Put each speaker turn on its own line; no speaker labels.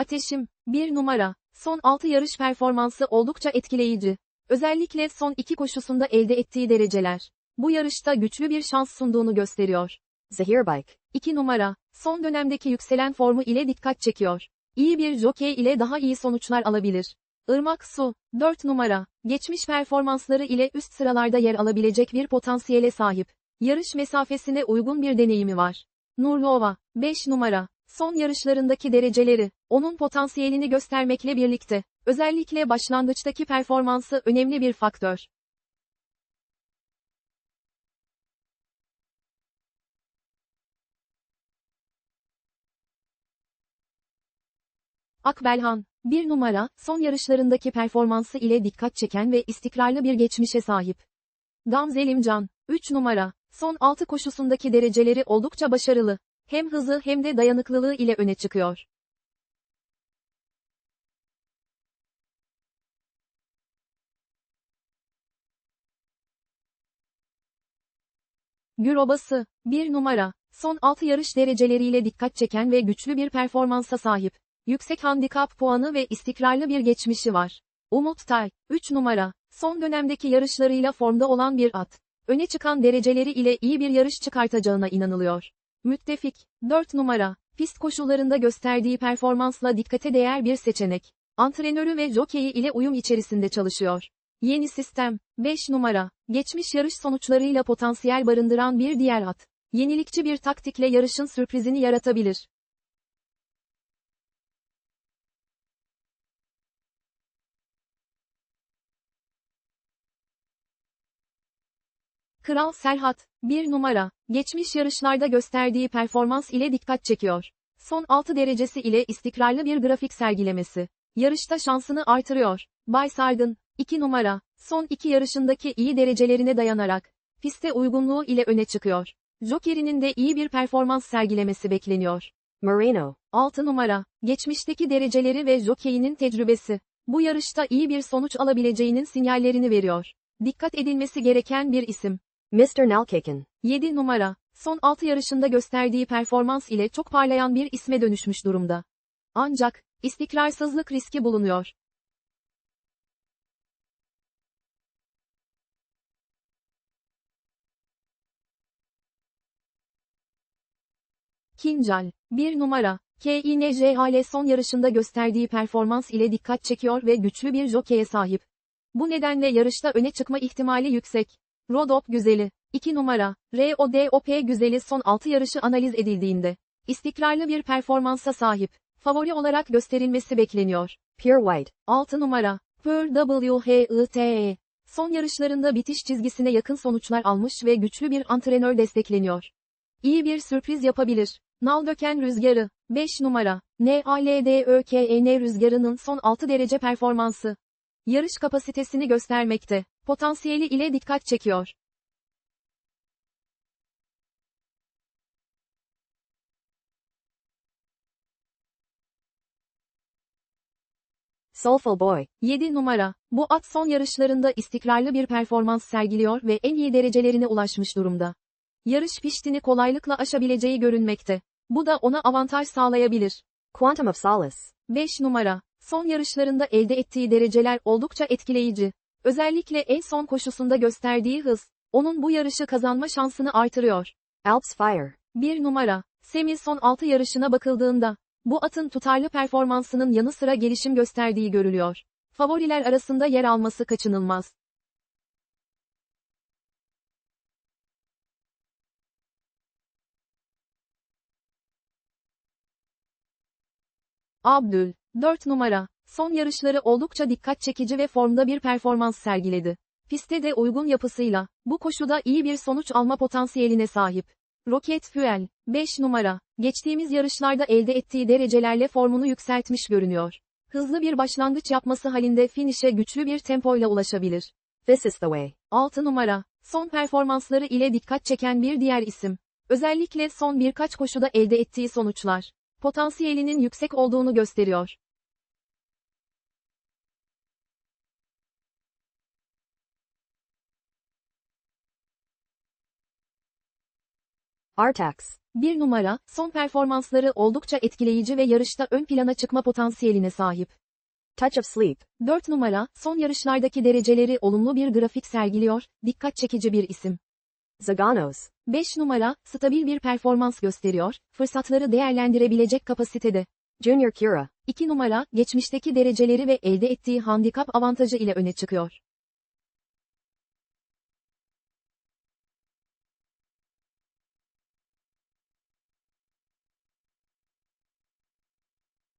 Ateşim, 1 numara. Son 6 yarış performansı oldukça etkileyici. Özellikle son iki koşusunda elde ettiği dereceler. Bu yarışta güçlü bir şans sunduğunu gösteriyor.
Zahir Bike.
2 numara, son dönemdeki yükselen formu ile dikkat çekiyor. İyi bir jokey ile daha iyi sonuçlar alabilir. Irmak Su, 4 numara, geçmiş performansları ile üst sıralarda yer alabilecek bir potansiyele sahip. Yarış mesafesine uygun bir deneyimi var. Nurlova, 5 numara, son yarışlarındaki dereceleri, onun potansiyelini göstermekle birlikte, özellikle başlangıçtaki performansı önemli bir faktör. Akbelhan, bir numara, son yarışlarındaki performansı ile dikkat çeken ve istikrarlı bir geçmişe sahip. Gamze Limcan, 3 numara, son 6 koşusundaki dereceleri oldukça başarılı. Hem hızı hem de dayanıklılığı ile öne çıkıyor. Gür Obası, 1 numara, son 6 yarış dereceleriyle dikkat çeken ve güçlü bir performansa sahip. Yüksek handikap puanı ve istikrarlı bir geçmişi var. Umut Tay, 3 numara, son dönemdeki yarışlarıyla formda olan bir at. Öne çıkan dereceleri ile iyi bir yarış çıkartacağına inanılıyor. Müttefik, 4 numara, pist koşullarında gösterdiği performansla dikkate değer bir seçenek. Antrenörü ve jokeyi ile uyum içerisinde çalışıyor. Yeni sistem, 5 numara, geçmiş yarış sonuçlarıyla potansiyel barındıran bir diğer at. Yenilikçi bir taktikle yarışın sürprizini yaratabilir. Kral Serhat, bir numara, geçmiş yarışlarda gösterdiği performans ile dikkat çekiyor. Son 6 derecesi ile istikrarlı bir grafik sergilemesi. Yarışta şansını artırıyor. Bay Sargın, 2 numara, son 2 yarışındaki iyi derecelerine dayanarak, piste uygunluğu ile öne çıkıyor. Joker'inin de iyi bir performans sergilemesi bekleniyor.
Moreno.
6 numara, geçmişteki dereceleri ve jokeyinin tecrübesi. Bu yarışta iyi bir sonuç alabileceğinin sinyallerini veriyor. Dikkat edilmesi gereken bir isim.
Mr. Nalkaken.
7 numara, son 6 yarışında gösterdiği performans ile çok parlayan bir isme dönüşmüş durumda. Ancak, istikrarsızlık riski bulunuyor. Kincal, 1 numara, KINJHL son yarışında gösterdiği performans ile dikkat çekiyor ve güçlü bir jokeye sahip. Bu nedenle yarışta öne çıkma ihtimali yüksek. Rodop güzeli, 2 numara, RODOP güzeli son 6 yarışı analiz edildiğinde, istikrarlı bir performansa sahip, favori olarak gösterilmesi bekleniyor.
Pure White.
6 numara, Pur WHITE, son yarışlarında bitiş çizgisine yakın sonuçlar almış ve güçlü bir antrenör destekleniyor. İyi bir sürpriz yapabilir. Naldöken rüzgarı, 5 numara, NALDÖKN rüzgarının son 6 derece performansı. Yarış kapasitesini göstermekte, potansiyeli ile dikkat çekiyor.
Soulful Boy.
7 numara, bu at son yarışlarında istikrarlı bir performans sergiliyor ve en iyi derecelerine ulaşmış durumda. Yarış piştini kolaylıkla aşabileceği görünmekte. Bu da ona avantaj sağlayabilir.
Quantum of Solace.
5 numara, son yarışlarında elde ettiği dereceler oldukça etkileyici. Özellikle en son koşusunda gösterdiği hız, onun bu yarışı kazanma şansını artırıyor.
Alps Fire.
1 numara, Semi son 6 yarışına bakıldığında, bu atın tutarlı performansının yanı sıra gelişim gösterdiği görülüyor. Favoriler arasında yer alması kaçınılmaz. Abdül, 4 numara, son yarışları oldukça dikkat çekici ve formda bir performans sergiledi. Piste de uygun yapısıyla, bu koşuda iyi bir sonuç alma potansiyeline sahip. Rocket Fuel, 5 numara, geçtiğimiz yarışlarda elde ettiği derecelerle formunu yükseltmiş görünüyor. Hızlı bir başlangıç yapması halinde finish'e güçlü bir tempoyla ulaşabilir.
This is the way.
6 numara, son performansları ile dikkat çeken bir diğer isim. Özellikle son birkaç koşuda elde ettiği sonuçlar, potansiyelinin yüksek olduğunu gösteriyor.
Artax.
1 numara, son performansları oldukça etkileyici ve yarışta ön plana çıkma potansiyeline sahip.
Touch of Sleep.
4 numara, son yarışlardaki dereceleri olumlu bir grafik sergiliyor, dikkat çekici bir isim.
Zaganos.
5 numara, stabil bir performans gösteriyor, fırsatları değerlendirebilecek kapasitede.
Junior Cura.
2 numara, geçmişteki dereceleri ve elde ettiği handikap avantajı ile öne çıkıyor.